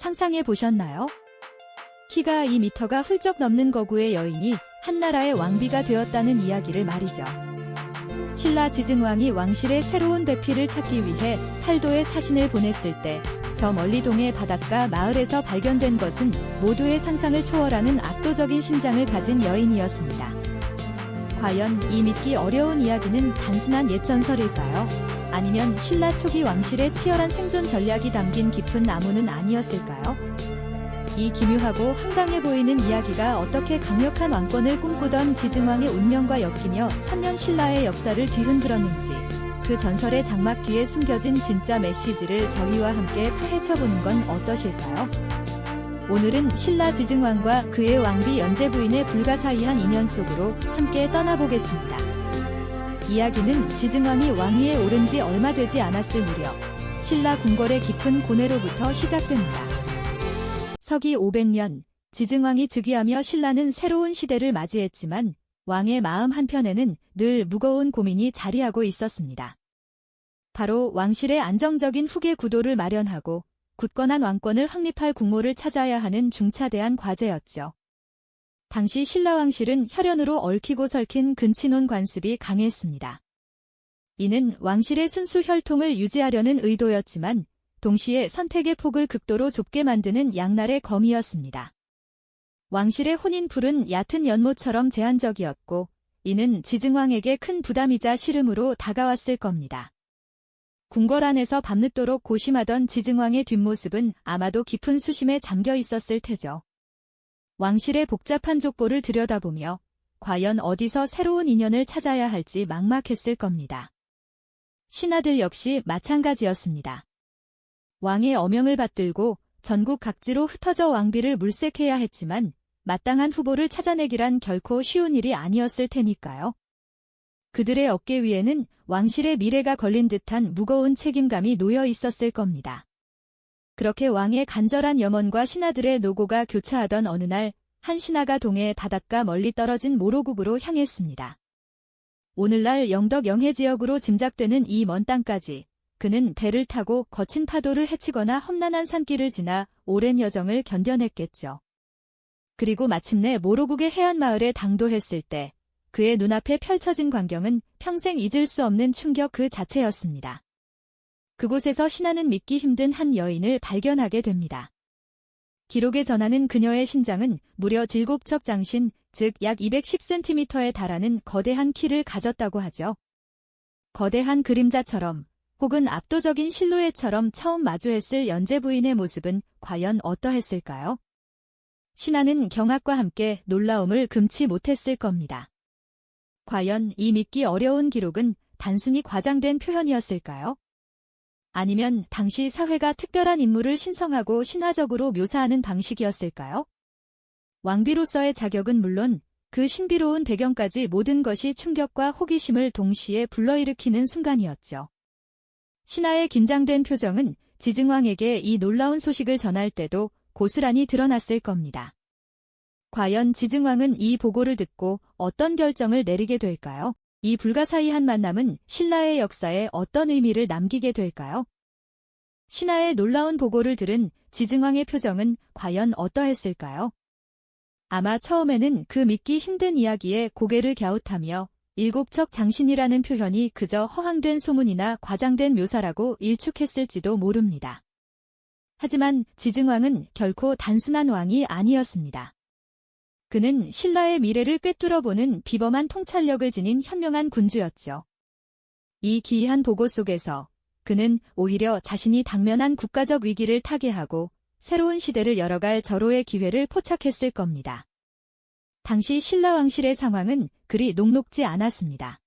상상해 보셨나요? 키가 2미터가 훌쩍 넘는 거구의 여인이 한나라의 왕비가 되었다는 이야기를 말이죠. 신라 지증왕이 왕실의 새로운 배필을 찾기 위해 팔도에 사신을 보냈을 때 저 멀리 동해 바닷가 마을에서 발견된 것은 모두의 상상을 초월하는 압도적인 심장을 가진 여인이었습니다. 과연 이 믿기 어려운 이야기는 단순한 옛전설일까요? 아니면 신라 초기 왕실의 치열한 생존 전략이 담긴 깊은 나무는 아니었을까요? 이 기묘하고 황당해 보이는 이야기가 어떻게 강력한 왕권을 꿈꾸던 지증왕의 운명과 엮이며 천년 신라의 역사를 뒤흔들었는지 그 전설의 장막 뒤에 숨겨진 진짜 메시지를 저희와 함께 파헤쳐보는 건 어떠실까요? 오늘은 신라 지증왕과 그의 왕비 연재 부인의 불가사의한 인연 속으로 함께 떠나보겠습니다. 이야기는 지증왕이 왕위에 오른 지 얼마 되지 않았을 무렵 신라 궁궐의 깊은 고뇌로부터 시작됩니다. 서기 500년 지증왕이 즉위하며 신라는 새로운 시대를 맞이했지만 왕의 마음 한편에는 늘 무거운 고민이 자리하고 있었습니다. 바로 왕실의 안정적인 후계 구도를 마련하고 굳건한 왕권을 확립할 국모를 찾아야 하는 중차대한 과제였죠. 당시 신라 왕실은 혈연으로 얽히고 설킨 근친혼 관습이 강했습니다. 이는 왕실의 순수 혈통을 유지하려는 의도였지만 동시에 선택의 폭을 극도로 좁게 만드는 양날의 검이었습니다. 왕실의 혼인풀은 얕은 연못처럼 제한적이었고 이는 지증왕에게 큰 부담이자 시름으로 다가왔을 겁니다. 궁궐 안에서 밤늦도록 고심하던 지증왕의 뒷모습은 아마도 깊은 수심에 잠겨 있었을 테죠. 왕실의 복잡한 족보를 들여다보며 과연 어디서 새로운 인연을 찾아야 할지 막막했을 겁니다. 신하들 역시 마찬가지였습니다. 왕의 어명을 받들고 전국 각지로 흩어져 왕비를 물색해야 했지만 마땅한 후보를 찾아내기란 결코 쉬운 일이 아니었을 테니까요. 그들의 어깨 위에는 왕실의 미래가 걸린 듯한 무거운 책임감이 놓여 있었을 겁니다. 그렇게 왕의 간절한 염원과 신하들의 노고가 교차하던 어느 날, 한 신하가 동해 바닷가 멀리 떨어진 모로국으로 향했습니다. 오늘날 영덕 영해 지역으로 짐작되는 이 먼 땅까지 그는 배를 타고 거친 파도를 헤치거나 험난한 산길을 지나 오랜 여정을 견뎌냈겠죠. 그리고 마침내 모로국의 해안 마을에 당도했을 때 그의 눈앞에 펼쳐진 광경은 평생 잊을 수 없는 충격 그 자체였습니다. 그곳에서 신하는 믿기 힘든 한 여인을 발견하게 됩니다. 기록에 전하는 그녀의 신장은 무려 질곱척 장신, 즉 약 210cm에 달하는 거대한 키를 가졌다고 하죠. 거대한 그림자처럼 혹은 압도적인 실루엣처럼 처음 마주했을 연재 부인의 모습은 과연 어떠했을까요? 신하는 경악과 함께 놀라움을 금치 못했을 겁니다. 과연 이 믿기 어려운 기록은 단순히 과장된 표현이었을까요? 아니면 당시 사회가 특별한 인물을 신성하고 신화적으로 묘사하는 방식이었을까요? 왕비로서의 자격은 물론 그 신비로운 배경까지 모든 것이 충격과 호기심을 동시에 불러일으키는 순간이었죠. 신하의 긴장된 표정은 지증왕에게 이 놀라운 소식을 전할 때도 고스란히 드러났을 겁니다. 과연 지증왕은 이 보고를 듣고 어떤 결정을 내리게 될까요? 이 불가사의한 만남은 신라의 역사에 어떤 의미를 남기게 될까요? 신하의 놀라운 보고를 들은 지증왕의 표정은 과연 어떠했을까요? 아마 처음에는 그 믿기 힘든 이야기에 고개를 갸웃하며 일곱척 장신이라는 표현이 그저 허황된 소문이나 과장된 묘사라고 일축했을지도 모릅니다. 하지만 지증왕은 결코 단순한 왕이 아니었습니다. 그는 신라의 미래를 꿰뚫어보는 비범한 통찰력을 지닌 현명한 군주였죠. 이 기이한 보고 속에서 그는 오히려 자신이 당면한 국가적 위기를 타개하고 새로운 시대를 열어갈 절호의 기회를 포착했을 겁니다. 당시 신라 왕실의 상황은 그리 녹록지 않았습니다.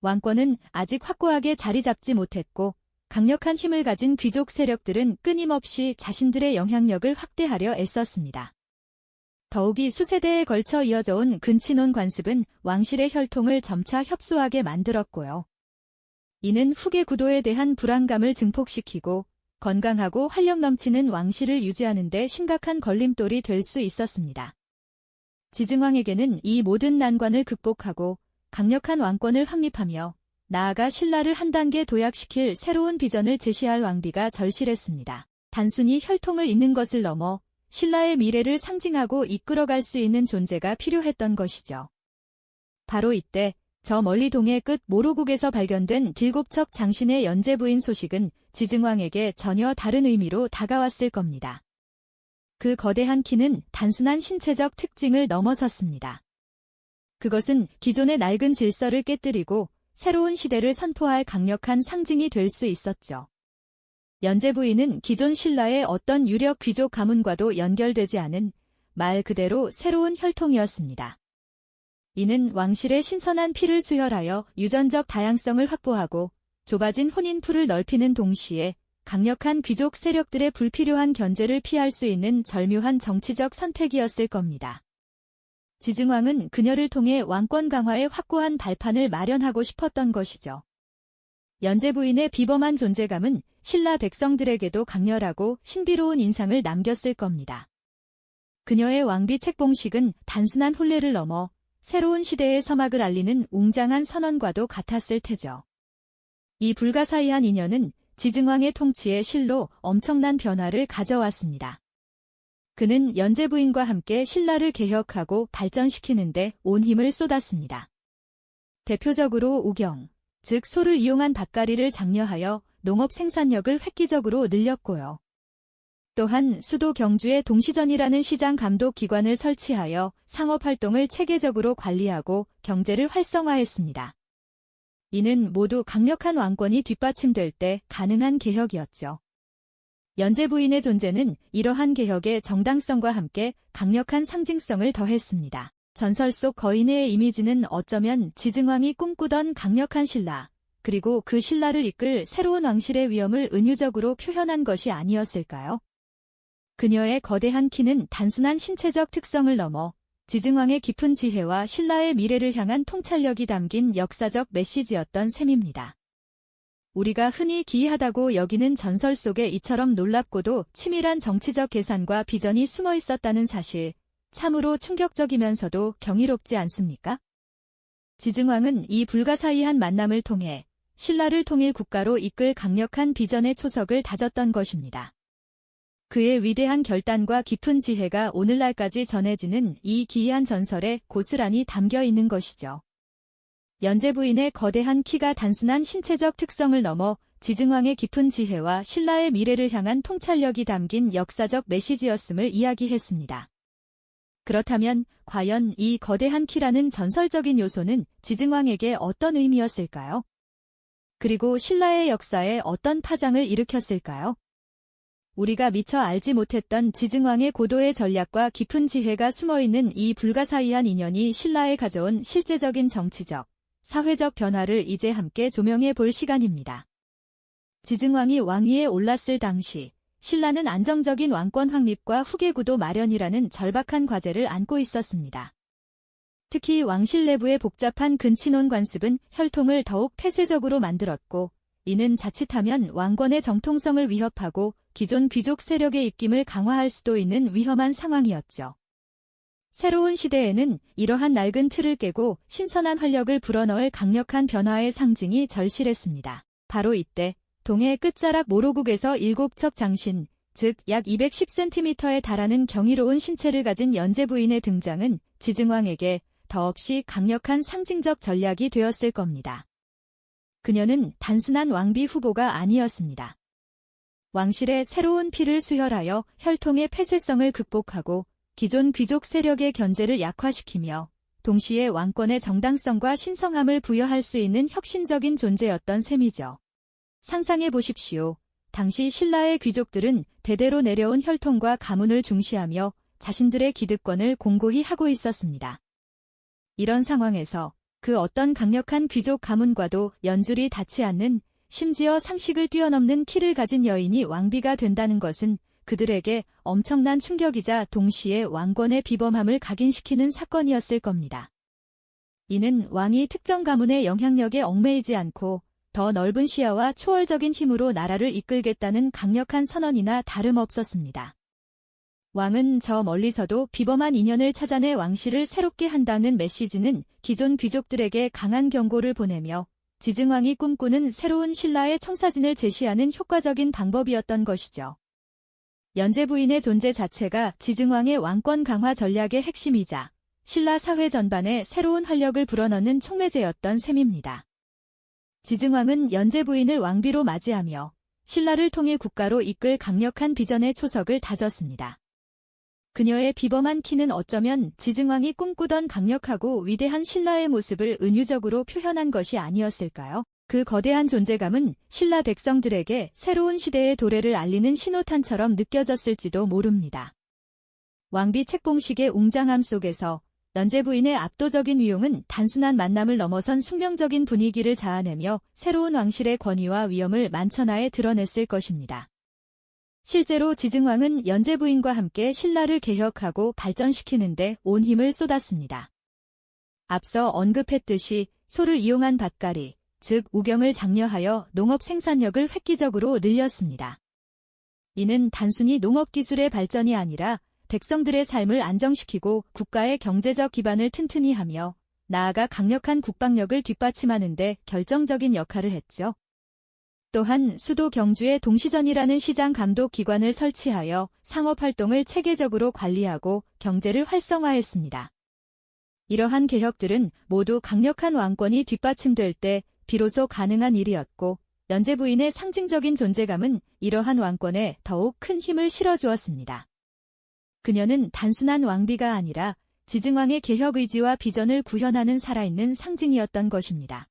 왕권은 아직 확고하게 자리 잡지 못했고 강력한 힘을 가진 귀족 세력들은 끊임없이 자신들의 영향력을 확대하려 애썼습니다. 더욱이 수세대에 걸쳐 이어져 온 근친혼 관습은 왕실의 혈통을 점차 협소하게 만들었고요. 이는 후계 구도에 대한 불안감을 증폭시키고 건강하고 활력 넘치는 왕실을 유지하는 데 심각한 걸림돌이 될 수 있었습니다. 지증왕에게는 이 모든 난관을 극복하고 강력한 왕권을 확립하며 나아가 신라를 한 단계 도약시킬 새로운 비전을 제시할 왕비가 절실했습니다. 단순히 혈통을 잇는 것을 넘어 신라의 미래를 상징하고 이끌어갈 수 있는 존재가 필요했던 것이죠. 바로 이때 저 멀리 동해 끝 모로국에서 발견된 길곱척 장신의 연재 부인 소식은 지증왕에게 전혀 다른 의미로 다가왔을 겁니다. 그 거대한 키는 단순한 신체적 특징을 넘어섰습니다. 그것은 기존의 낡은 질서를 깨뜨리고 새로운 시대를 선포할 강력한 상징이 될 수 있었죠. 연재 부인은 기존 신라의 어떤 유력 귀족 가문과도 연결되지 않은 말 그대로 새로운 혈통이었습니다. 이는 왕실의 신선한 피를 수혈하여 유전적 다양성을 확보하고 좁아진 혼인풀을 넓히는 동시에 강력한 귀족 세력들의 불필요한 견제를 피할 수 있는 절묘한 정치적 선택이었을 겁니다. 지증왕은 그녀를 통해 왕권 강화에 확고한 발판을 마련하고 싶었던 것이죠. 연재 부인의 비범한 존재감은 신라 백성들에게도 강렬하고 신비로운 인상을 남겼을 겁니다. 그녀의 왕비 책봉식은 단순한 혼례를 넘어 새로운 시대의 서막을 알리는 웅장한 선언과도 같았을 테죠. 이 불가사의한 인연은 지증왕의 통치에 실로 엄청난 변화를 가져왔습니다. 그는 연재 부인과 함께 신라를 개혁하고 발전시키는데 온 힘을 쏟았습니다. 대표적으로 우경, 즉 소를 이용한 밭가리를 장려하여 농업 생산력을 획기적으로 늘렸고요. 또한 수도 경주에 동시전이라는 시장 감독 기관을 설치하여 상업 활동을 체계적으로 관리하고 경제를 활성화했습니다. 이는 모두 강력한 왕권이 뒷받침될 때 가능한 개혁이었죠. 연재 부인의 존재는 이러한 개혁의 정당성과 함께 강력한 상징성을 더했습니다. 전설 속 거인의 이미지는 어쩌면 지증왕이 꿈꾸던 강력한 신라, 그리고 그 신라를 이끌 새로운 왕실의 위엄을 은유적으로 표현한 것이 아니었을까요? 그녀의 거대한 키는 단순한 신체적 특성을 넘어 지증왕의 깊은 지혜와 신라의 미래를 향한 통찰력이 담긴 역사적 메시지였던 셈입니다. 우리가 흔히 기이하다고 여기는 전설 속에 이처럼 놀랍고도 치밀한 정치적 계산과 비전이 숨어 있었다는 사실, 참으로 충격적이면서도 경이롭지 않습니까? 지증왕은 이 불가사의한 만남을 통해 신라를 통일 국가로 이끌 강력한 비전의 초석을 다졌던 것입니다. 그의 위대한 결단과 깊은 지혜가 오늘날까지 전해지는 이 기이한 전설에 고스란히 담겨 있는 것이죠. 연재 부인의 거대한 키가 단순한 신체적 특성을 넘어 지증왕의 깊은 지혜와 신라의 미래를 향한 통찰력이 담긴 역사적 메시지였음을 이야기했습니다. 그렇다면 과연 이 거대한 키라는 전설적인 요소는 지증왕에게 어떤 의미였을까요? 그리고 신라의 역사에 어떤 파장을 일으켰을까요? 우리가 미처 알지 못했던 지증왕의 고도의 전략과 깊은 지혜가 숨어있는 이 불가사의한 인연이 신라에 가져온 실제적인 정치적, 사회적 변화를 이제 함께 조명해 볼 시간입니다. 지증왕이 왕위에 올랐을 당시 신라는 안정적인 왕권 확립과 후계구도 마련이라는 절박한 과제를 안고 있었습니다. 특히 왕실 내부의 복잡한 근친혼 관습은 혈통을 더욱 폐쇄적으로 만들었고 이는 자칫하면 왕권의 정통성을 위협하고 기존 귀족 세력의 입김을 강화할 수도 있는 위험한 상황이었죠. 새로운 시대에는 이러한 낡은 틀을 깨고 신선한 활력을 불어넣을 강력한 변화의 상징이 절실했습니다. 바로 이때 동해 끝자락 모로국에서 일곱 척 장신, 즉 약 210cm에 달하는 경이로운 신체를 가진 연재 부인의 등장은 지증왕에게 더없이 강력한 상징적 전략이 되었을 겁니다. 그녀는 단순한 왕비 후보가 아니었습니다. 왕실의 새로운 피를 수혈하여 혈통의 폐쇄성을 극복하고 기존 귀족 세력의 견제를 약화시키며 동시에 왕권의 정당성과 신성함을 부여할 수 있는 혁신적인 존재였던 셈이죠. 상상해 보십시오. 당시 신라의 귀족들은 대대로 내려온 혈통과 가문을 중시하며 자신들의 기득권을 공고히 하고 있었습니다. 이런 상황에서 그 어떤 강력한 귀족 가문과도 연줄이 닿지 않는 심지어 상식을 뛰어넘는 키를 가진 여인이 왕비가 된다는 것은 그들에게 엄청난 충격이자 동시에 왕권의 비범함을 각인시키는 사건이었을 겁니다. 이는 왕이 특정 가문의 영향력에 얽매이지 않고 더 넓은 시야와 초월적인 힘으로 나라를 이끌겠다는 강력한 선언이나 다름없었습니다. 왕은 저 멀리서도 비범한 인연을 찾아내 왕실을 새롭게 한다는 메시지는 기존 귀족들에게 강한 경고를 보내며 지증왕이 꿈꾸는 새로운 신라의 청사진을 제시하는 효과적인 방법이었던 것이죠. 연재 부인의 존재 자체가 지증왕의 왕권 강화 전략의 핵심이자 신라 사회 전반에 새로운 활력을 불어넣는 촉매제였던 셈입니다. 지증왕은 연재 부인을 왕비로 맞이하며 신라를 통일 국가로 이끌 강력한 비전의 초석을 다졌습니다. 그녀의 비범한 키는 어쩌면 지증왕이 꿈꾸던 강력하고 위대한 신라의 모습을 은유적으로 표현한 것이 아니었을까요? 그 거대한 존재감은 신라 백성들에게 새로운 시대의 도래를 알리는 신호탄처럼 느껴졌을지도 모릅니다. 왕비 책봉식의 웅장함 속에서 연재 부인의 압도적인 위용은 단순한 만남을 넘어선 숙명적인 분위기를 자아내며 새로운 왕실의 권위와 위엄을 만천하에 드러냈을 것입니다. 실제로 지증왕은 연재 부인과 함께 신라를 개혁하고 발전시키는데 온 힘을 쏟았습니다. 앞서 언급했듯이 소를 이용한 밭갈이, 즉 우경을 장려하여 농업 생산력을 획기적으로 늘렸습니다. 이는 단순히 농업 기술의 발전이 아니라 백성들의 삶을 안정시키고 국가의 경제적 기반을 튼튼히 하며 나아가 강력한 국방력을 뒷받침하는 데 결정적인 역할을 했죠. 또한 수도 경주에 동시전이라는 시장 감독 기관을 설치하여 상업 활동을 체계적으로 관리하고 경제를 활성화했습니다. 이러한 개혁들은 모두 강력한 왕권이 뒷받침될 때 비로소 가능한 일이었고 연재 부인의 상징적인 존재감은 이러한 왕권에 더욱 큰 힘을 실어주었습니다. 그녀는 단순한 왕비가 아니라 지증왕의 개혁 의지와 비전을 구현하는 살아있는 상징이었던 것입니다.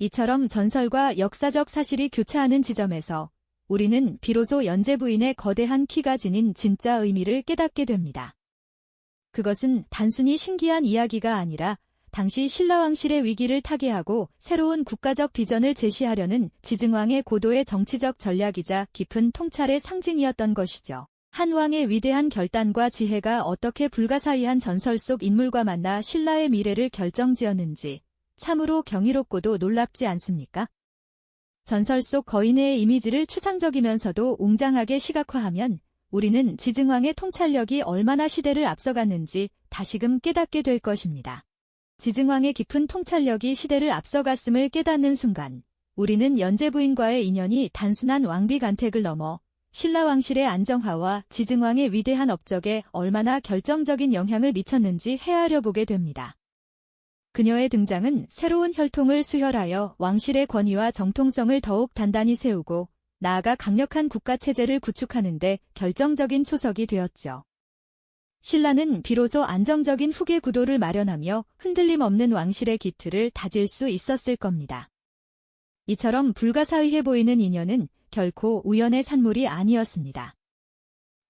이처럼 전설과 역사적 사실이 교차하는 지점에서 우리는 비로소 연재 부인의 거대한 키가 지닌 진짜 의미를 깨닫게 됩니다. 그것은 단순히 신기한 이야기가 아니라 당시 신라왕실의 위기를 타개하고 새로운 국가적 비전을 제시하려는 지증왕의 고도의 정치적 전략이자 깊은 통찰의 상징이었던 것이죠. 한 왕의 위대한 결단과 지혜가 어떻게 불가사의한 전설 속 인물과 만나 신라의 미래를 결정지었는지 참으로 경이롭고도 놀랍지 않습니까? 전설 속 거인의 이미지를 추상적이면서도 웅장하게 시각화하면 우리는 지증왕의 통찰력이 얼마나 시대를 앞서갔는지 다시금 깨닫게 될 것입니다. 지증왕의 깊은 통찰력이 시대를 앞서갔음을 깨닫는 순간 우리는 연재 부인과의 인연이 단순한 왕비 간택을 넘어 신라 왕실의 안정화와 지증왕의 위대한 업적에 얼마나 결정적인 영향을 미쳤는지 헤아려 보게 됩니다. 그녀의 등장은 새로운 혈통을 수혈하여 왕실의 권위와 정통성을 더욱 단단히 세우고 나아가 강력한 국가체제를 구축하는 데 결정적인 초석이 되었죠. 신라는 비로소 안정적인 후계 구도를 마련하며 흔들림 없는 왕실의 기틀을 다질 수 있었을 겁니다. 이처럼 불가사의해 보이는 인연은 결코 우연의 산물이 아니었습니다.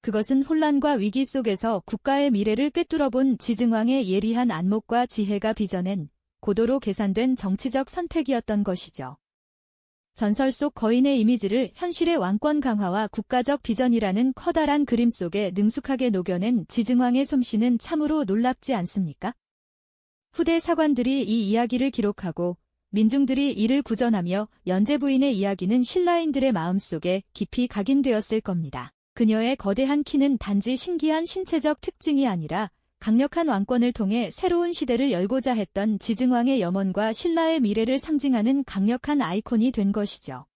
그것은 혼란과 위기 속에서 국가의 미래를 꿰뚫어본 지증왕의 예리한 안목과 지혜가 빚어낸 고도로 계산된 정치적 선택이었던 것이죠. 전설 속 거인의 이미지를 현실의 왕권 강화와 국가적 비전이라는 커다란 그림 속에 능숙하게 녹여낸 지증왕의 솜씨는 참으로 놀랍지 않습니까? 후대 사관들이 이 이야기를 기록하고 민중들이 이를 구전하며 연재 부인의 이야기는 신라인들의 마음속에 깊이 각인되었을 겁니다. 그녀의 거대한 키는 단지 신기한 신체적 특징이 아니라 강력한 왕권을 통해 새로운 시대를 열고자 했던 지증왕의 염원과 신라의 미래를 상징하는 강력한 아이콘이 된 것이죠.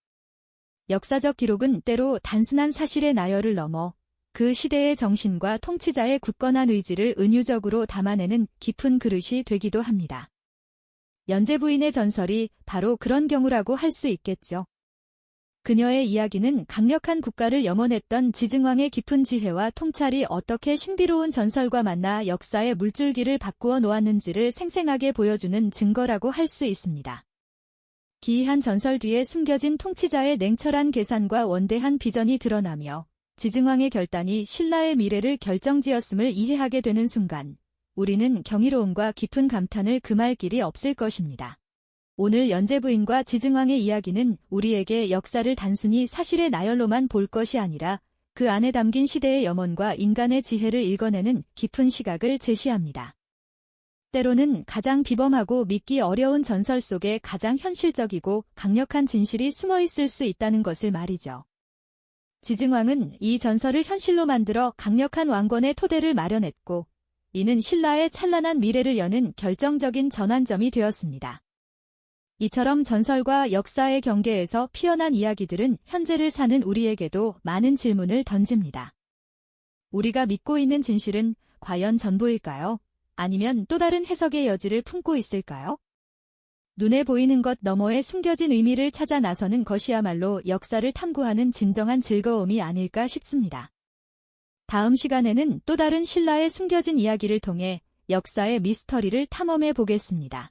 역사적 기록은 때로 단순한 사실의 나열을 넘어 그 시대의 정신과 통치자의 굳건한 의지를 은유적으로 담아내는 깊은 그릇이 되기도 합니다. 연재 부인의 전설이 바로 그런 경우라고 할 수 있겠죠. 그녀의 이야기는 강력한 국가를 염원했던 지증왕의 깊은 지혜와 통찰이 어떻게 신비로운 전설과 만나 역사의 물줄기를 바꾸어 놓았는지를 생생하게 보여주는 증거라고 할 수 있습니다. 기이한 전설 뒤에 숨겨진 통치자의 냉철한 계산과 원대한 비전이 드러나며 지증왕의 결단이 신라의 미래를 결정지었음을 이해하게 되는 순간 우리는 경이로움과 깊은 감탄을 금할 길이 없을 것입니다. 오늘 연재 부인과 지증왕의 이야기는 우리에게 역사를 단순히 사실의 나열로만 볼 것이 아니라 그 안에 담긴 시대의 염원과 인간의 지혜를 읽어내는 깊은 시각을 제시합니다. 때로는 가장 비범하고 믿기 어려운 전설 속에 가장 현실적이고 강력한 진실이 숨어 있을 수 있다는 것을 말이죠. 지증왕은 이 전설을 현실로 만들어 강력한 왕권의 토대를 마련했고, 이는 신라의 찬란한 미래를 여는 결정적인 전환점이 되었습니다. 이처럼 전설과 역사의 경계에서 피어난 이야기들은 현재를 사는 우리에게도 많은 질문을 던집니다. 우리가 믿고 있는 진실은 과연 전부일까요? 아니면 또 다른 해석의 여지를 품고 있을까요? 눈에 보이는 것 너머에 숨겨진 의미를 찾아 나서는 것이야말로 역사를 탐구하는 진정한 즐거움이 아닐까 싶습니다. 다음 시간에는 또 다른 신라의 숨겨진 이야기를 통해 역사의 미스터리를 탐험해 보겠습니다.